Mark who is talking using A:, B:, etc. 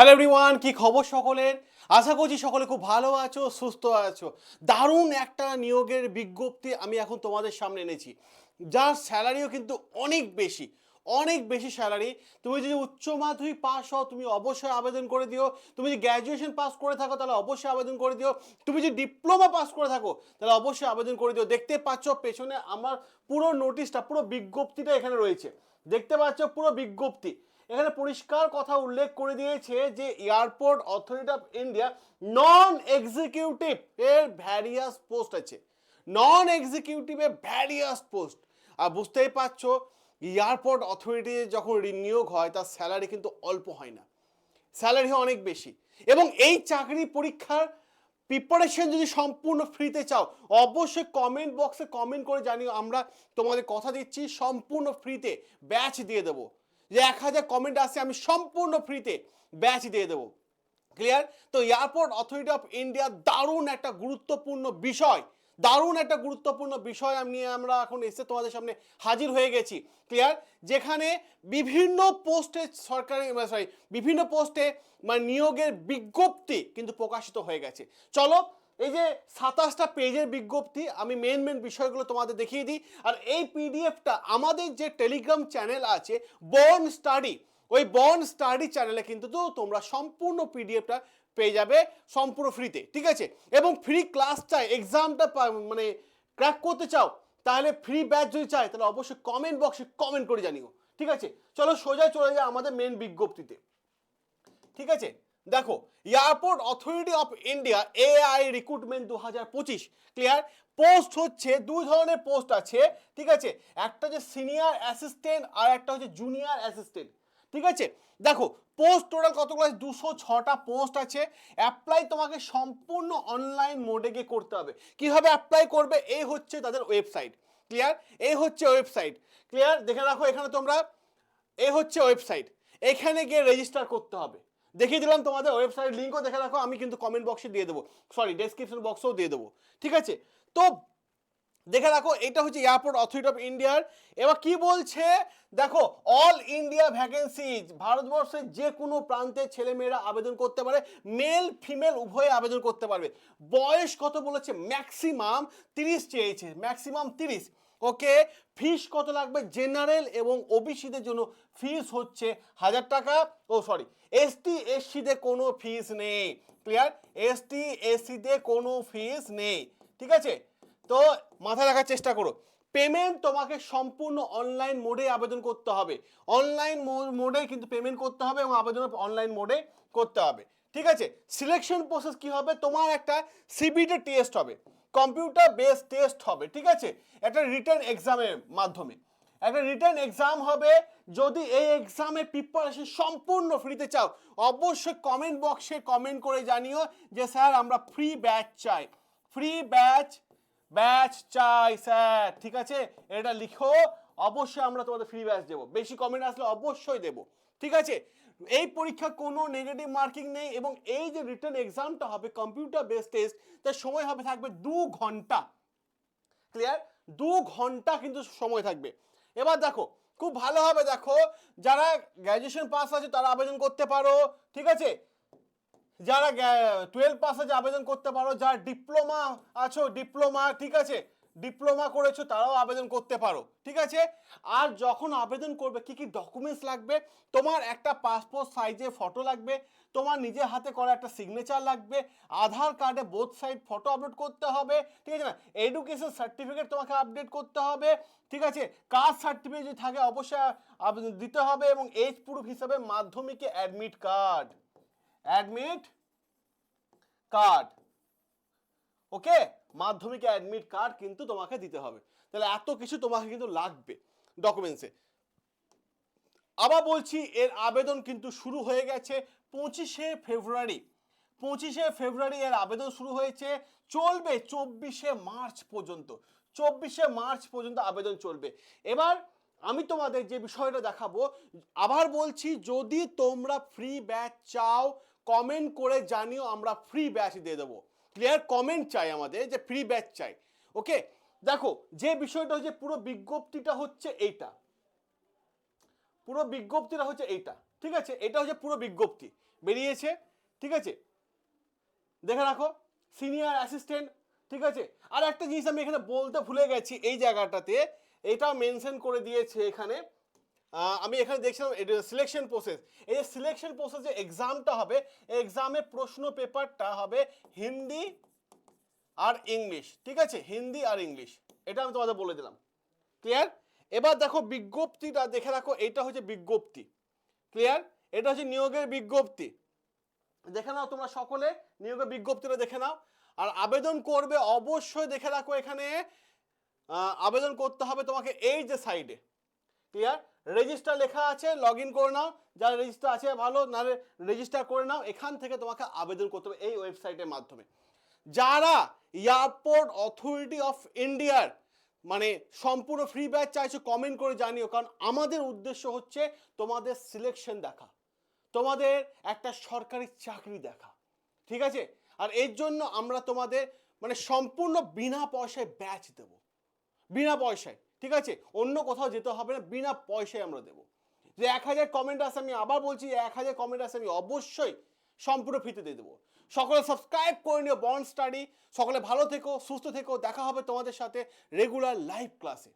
A: Hello everyone কি খবর সকলের? আশা করছি সকলে খুব ভালো আছো, সুস্থ আছো। দারুণ একটা নিয়োগের বিজ্ঞপ্তি আমি এখন তোমাদের সামনে এনেছি। যার স্যালারিও কিন্তু অনেক বেশি অনেক বেশি স্যালারি। তুমি যদি উচ্চ মাধ্যমিক পাস হও, তুমি অবশ্যই আবেদন করে দিও। তুমি যদি গ্র্যাজুয়েশন পাস করে থাকো, তাহলে অবশ্যই আবেদন করে দিও। তুমি যদি ডিপ্লোমা পাস করে থাকো, তাহলে অবশ্যই আবেদন করে দিও। দেখতে পাচ্ছ পেছনে আমার পুরো নোটিশটা পুরো বিজ্ঞপ্তিটা এখানে রয়েছে। দেখতে পাচ্ছ পুরো বিজ্ঞপ্তি। এখানে পরিষ্কার কথা উল্লেখ করে দিয়েছে যে airport authority of India non executive এর ভ্যারিয়াস পোস্ট আছে। নন এক্সিকিউটিভ এক্সিকিউটিভে ভ্যারিয়াস পোস্ট। আর বুঝতেই পারছ, এয়ারপোর্ট অথরিটি যখন নিয়োগ হয়, তার স্যালারি কিন্তু অল্প হয় না। স্যালারি অনেক বেশি। এবং এই চাকরি পরীক্ষার প্রিপারেশন যদি সম্পূর্ণ ফ্রিতে চাও, অবশ্যই কমেন্ট বক্সে কমেন্ট করে জানিও। আমরা তোমাদের কথা দিচ্ছি, সম্পূর্ণ ফ্রিতে ব্যাচ দিয়ে দেবো। যে এক হাজার কমেন্ট আসছে আমি সম্পূর্ণ ফ্রিতে ব্যাচ দিয়ে দেবো। ক্লিয়ার তো এয়ারপোর্ট অথরিটি অফ ইন্ডিয়া দারুণ একটা গুরুত্বপূর্ণ বিষয়, দারুণ একটা গুরুত্বপূর্ণ বিষয় নিয়ে আমরা এখন এসে তোমাদের সামনে হাজির হয়ে গেছি। ক্লিয়ার যেখানে বিভিন্ন পোস্টে সরকারি সরি বিভিন্ন পোস্টে মানে নিয়োগের বিজ্ঞপ্তি কিন্তু প্রকাশিত হয়ে গেছে। চলো এই যে সাতাশটা পেজের বিজ্ঞপ্তি, আমি মেন মেন বিষয়গুলো তোমাদের দেখিয়ে দিই। আর এই পিডিএফটা আমাদের যে টেলিগ্রাম চ্যানেল আছে বর্ন স্টাডি ওই বর্ন স্টাডি চ্যানেলে কিন্তু তো তোমরা সম্পূর্ণ পিডিএফটা পেয়ে যাবে, সম্পূর্ণ ফ্রিতে ঠিক আছে? এবং ফ্রি ক্লাস চাই এক্সামটা মানে ক্র্যাক করতে চাও, তাহলে ফ্রি ব্যাচ যদি চাই তাহলে অবশ্যই কমেন্ট বক্সে কমেন্ট করে জানিও, ঠিক আছে? চলো সোজা চলে যায় আমাদের মেন বিজ্ঞপ্তিতে, ঠিক আছে? দেখো airport authority of India AI recruitment দু হাজার পঁচিশ ক্লিয়ার পোস্ট হচ্ছে, দুই ধরনের পোস্ট আছে, ঠিক আছে? একটা হচ্ছে সিনিয়র অ্যাসিস্ট্যান্ট আর একটা হচ্ছে জুনিয়র অ্যাসিস্ট্যান্ট ঠিক আছে? দেখো পোস্ট টোটাল কতগুলো আছে? দুশো ছটা পোস্ট আছে। অ্যাপ্লাই তোমাকে সম্পূর্ণ অনলাইন মোডে গিয়ে করতে হবে। কীভাবে অ্যাপ্লাই করবে? এই হচ্ছে তাদের ওয়েবসাইট ক্লিয়ার এই হচ্ছে ওয়েবসাইট ক্লিয়ার দেখে রাখো এখানে তোমরা, এই হচ্ছে ওয়েবসাইট এখানে গিয়ে রেজিস্টার করতে হবে। দেখিয়ে দিলাম তোমাদের ওয়েবসাইট লিঙ্কও দেখে রাখো, আমি কিন্তু কমেন্ট বক্সে দিয়ে দেবো। সরি ডেসক্রিপশন বক্সেও দিয়ে দেবো। ঠিক আছে? তো দেখে রাখো, এটা হচ্ছে এয়ারপোর্ট অথরিটি অফ ইন্ডিয়ার এবার কি বলছে? দেখো অল ইন্ডিয়া ভ্যাকেন্সি ভারতবর্ষের যে কোনো প্রান্তের ছেলেমেয়েরা আবেদন করতে পারে মেল ফিমেল উভয়ে আবেদন করতে পারবে। বয়স কত বলেছে? ম্যাক্সিমাম তিরিশ চেয়েছে। ম্যাক্সিমাম তিরিশ। ওকে ফিস কত লাগবে? জেনারেল এবং ওবিসিদের জন্য ফিস হচ্ছে হাজার টাকা। ও সরি এসটি এসসিদের কোনো ফিস নেই। ক্লিয়ার এসটি এসসিদের কোনো ফিস নেই। ঠিক আছে? তো মাথায় রাখার চেষ্টা করো। পেমেন্ট তোমাকে সম্পূর্ণ অনলাইন মোডে আবেদন করতে হবে। অনলাইন মোডে কিন্তু পেমেন্ট করতে হবে এবং আবেদন অনলাইন মোডে করতে হবে। ঠিক আছে? সিলেকশন প্রসেস কি হবে? তোমার একটা সিবিটি টেস্ট হবে। কম্পিউটার বেস টেস্ট হবে, ঠিক আছে? একটা রিটার্ন এক্সামের মাধ্যমে। একটা রিটার্ন এক্সাম হবে, যদি এই এক্সামের প্রিপারেশন সম্পূর্ণ ফ্রিতে চাও, অবশ্যই কমেন্ট বক্সে কমেন্ট করে জানিও যে, স্যার, আমরা ফ্রি ব্যাচ চাই। ফ্রি ব্যাচ ব্যাচ চাই, স্যার, ঠিক আছে? এটা লিখো। অবশ্যই আমরা তোমাদের ফ্রি ব্যাচ দেবো। বেশি কমেন্ট আসলে অবশ্যই দেবো। ঠিক আছে? এই পরীক্ষা কোনো নেগেটিভ মার্কিং নেই এবং এই যে রিটার্ন এক্সামটা হবে কম্পিউটার বেস টেস্ট তার সময় হবে, থাকবে দু ঘণ্টা। ক্লিয়ার দু ঘণ্টা কিন্তু সময় থাকবে। এবার দেখো, খুব ভালো হবে দেখো, যারা গ্র্যাজুয়েশন পাস আছে তারা আবেদন করতে পারো, ঠিক আছে? যারা টুয়েলভ পাস আছে আবেদন করতে পারো, যারা ডিপ্লোমা আছো ডিপ্লোমা ঠিক আছে? ডিপ্লোমা করেছ, তারাও আবেদন করতে পারো, ঠিক আছে? আর যখন আবেদন করবে, কি কি ডকুমেন্টস লাগবে? তোমার একটা পাসপোর্ট সাইজে ফটো লাগবে, তোমার নিজের হাতে করা একটা সিগনেচার লাগবে, আধার কার্ডে বোথ সাইড ফটো আপলোড করতে হবে, ঠিক আছে না? এডুকেশন সার্টিফিকেট তোমাকে আপডেট করতে হবে, ঠিক আছে? কাস্ট সার্টিফিকেট যদি থাকে, অবশ্যই দিতে হবে এবং এজ প্রুফ হিসাবে মাধ্যমিকে admit card admit card okay? মাধ্যমিকে অ্যাডমিট কার্ড কিন্তু তোমাকে দিতে হবে। তাহলে এত কিছু তোমাকে কিন্তু লাগবে ডকুমেন্টসে আবার বলছি, এর আবেদন কিন্তু শুরু হয়ে গেছে পঁচিশে ফেব্রুয়ারি। পঁচিশে ফেব্রুয়ারি এর আবেদন শুরু হয়েছে, চলবে চব্বিশে মার্চ পর্যন্ত। চব্বিশে মার্চ পর্যন্ত আবেদন চলবে। এবার আমি তোমাদের যে বিষয়টা দেখাবো, আবার বলছি, যদি তোমরা ফ্রি ব্যাচ চাও কমেন্ট করে জানিও, আমরা ফ্রি ব্যাচ দিয়ে দেবো। ক্লিয়ার কমেন্ট চাই আমাদের, যে ফ্রি ব্যাচ চাই। ওকে দেখো, যে বিষয়টা হচ্ছে, পুরো বিজ্ঞপ্তিটা হচ্ছে এইটা। পুরো বিজ্ঞপ্তিটা হচ্ছে এইটা। ঠিক আছে? এটা হচ্ছে পুরো বিজ্ঞপ্তি। বেরিয়েছে। ঠিক আছে? দেখে রাখো। সিনিয়র অ্যাসিস্ট্যান্ট ঠিক আছে? আর একটা জিনিস আমি এখানে বলতে ভুলে গেছি, এই জায়গাটাতে। এটা মেনশন করে দিয়েছে এখানে। আমি এখানে দেখছিলাম সিলেকশন প্রসেস এই যে সিলেকশন প্রসেস যে এক্সামটা হবে এক্সামে প্রশ্ন পেপারটা হবে হিন্দি আর ইংলিশ, ঠিক আছে? হিন্দি আর ইংলিশ। এটা আমি তোমাদের বলে দিলাম। ক্লিয়ার এবার দেখো বিজ্ঞপ্তিটা, দেখে রাখো এটা হচ্ছে বিজ্ঞপ্তি। ক্লিয়ার এটা হচ্ছে নিয়োগের বিজ্ঞপ্তি। দেখে নাও তোমরা সকলে, নিয়োগের বিজ্ঞপ্তিটা দেখে নাও। আর আবেদন করবে, অবশ্যই দেখে রাখো এখানে। আবেদন করতে হবে তোমাকে এই যে সাইডে ক্লিয়ার রেজিস্টার লেখা আছে লগ ইন করে নাও। যার রেজিস্টার আছে, ভালো, নাহলে রেজিস্টার করে নাও। এখান থেকে তোমাকে আবেদন করতে হবে এই ওয়েবসাইটের মাধ্যমে। যারা এয়ারপোর্ট অথরিটি অফ ইন্ডিয়ার মানে সম্পূর্ণ ফ্রি ব্যাচ চাইছো কমেন্ট করে জানিও। কারণ আমাদের উদ্দেশ্য হচ্ছে তোমাদের সিলেকশন দেখা। তোমাদের একটা সরকারি চাকরি দেখা। ঠিক আছে? আর এর জন্য আমরা তোমাদের মানে সম্পূর্ণ বিনা পয়সায় ব্যাচ দেব। বিনা পয়সায়। ঠিক আছে? অন্য কোথাও যেতে হবে না, বিনা পয়সায় আমরা দেবো। যে এক হাজার কমেন্ট আসে, আমি আবার বলছি এক হাজার কমেন্ট আসে, আমি অবশ্যই সম্পূর্ণ ফিতে দিয়ে দেবো। সকলে সাবস্ক্রাইব করে নিও বন্ড স্টাডি সকলে ভালো থেকো, সুস্থ থেকো, দেখা হবে তোমাদের সাথে রেগুলার লাইভ ক্লাসে